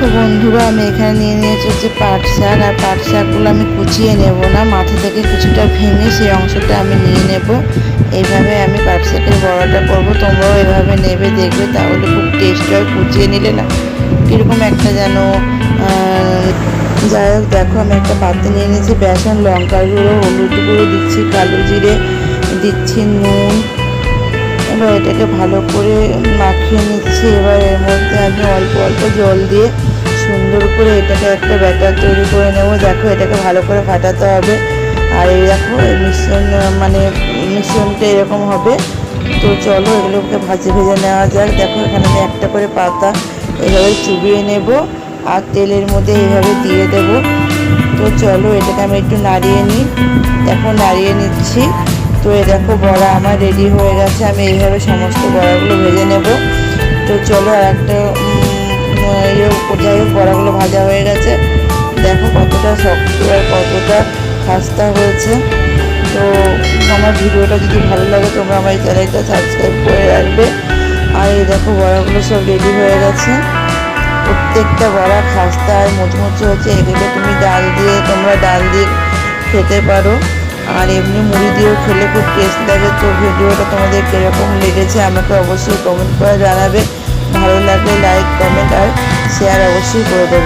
আমি এখানে নিয়ে নিয়েছি হচ্ছে পাট শাক, আর পাট শাকগুলো আমি কুচিয়ে নেব না। মাথা থেকে কিছুটা ভেঙে সেই অংশটা আমি নিয়ে নেব। এইভাবে আমি পাট শাকের বড়াটা করব। তোমরাও এভাবে নেবে, দেখবে তাহলে খুব টেস্ট হয়। কুচিয়ে নিলে না কীরকম একটা যেন যাই হোক, দেখো আমি একটা পাত্রে নিয়ে নিয়েছি বেসন, লঙ্কার গুঁড়ো, হলুদ গুঁড়ো দিচ্ছি, কালো জিরে দিচ্ছি, নুন। এবার এটাকে ভালো করে মাখিয়ে নিচ্ছি। এবার এর মধ্যে আমি অল্প অল্প জল দিয়ে সুন্দর করে এটাকে একটা ব্যাটার তৈরি করে নেব। দেখো, এটাকে ভালো করে ফাটাতে হবে। আর এই দেখো মিশ্রণ মানে মিশ্রণটা এরকম হবে। তো চলো, এগুলোকে ভাজে ভেজে নেওয়া যাক। দেখো, এখানে আমি একটা করে পাতা এভাবে চুবিয়ে নেব আর তেলের মধ্যে এইভাবে দিয়ে দেব। তো চলো, এটাকে আমি একটু নাড়িয়ে নিই। দেখো, নাড়িয়ে নিচ্ছি। তো এই দেখো, বড়া আমার রেডি হয়ে গেছে। আমি এইভাবে সমস্ত বড়াগুলো ভেজে নেব। তো চলো, আর একটা ইয়ে যাই হোক ভাজা হয়ে গেছে। দেখো কতটা শক্ত আর কতটা খাস্তা হয়েছে। তো আমার ভিডিওটা যদি ভালো লাগে, তোমরা আমার এই চ্যানেলটা সাবস্ক্রাইব করে রাখবে। আর এই দেখো বড়াগুলো সব রেডি হয়ে গেছে। প্রত্যেকটা বড়া খাস্তা আর মুচমুচে হচ্ছে। এগুলো তুমি ডাল দিয়ে, তোমরা ডাল দিয়ে খেতে পারো। আর এমনি মুড়ি দিয়েও খেলে খুব টেস্ট লাগে। তো ভিডিওটা তোমাদের কীরকম লেগেছে, আমাকে অবশ্যই কমেন্ট করে জানাবে। ভালো লাগলে লাইক শেয়ার অবশ্যই করে দেবে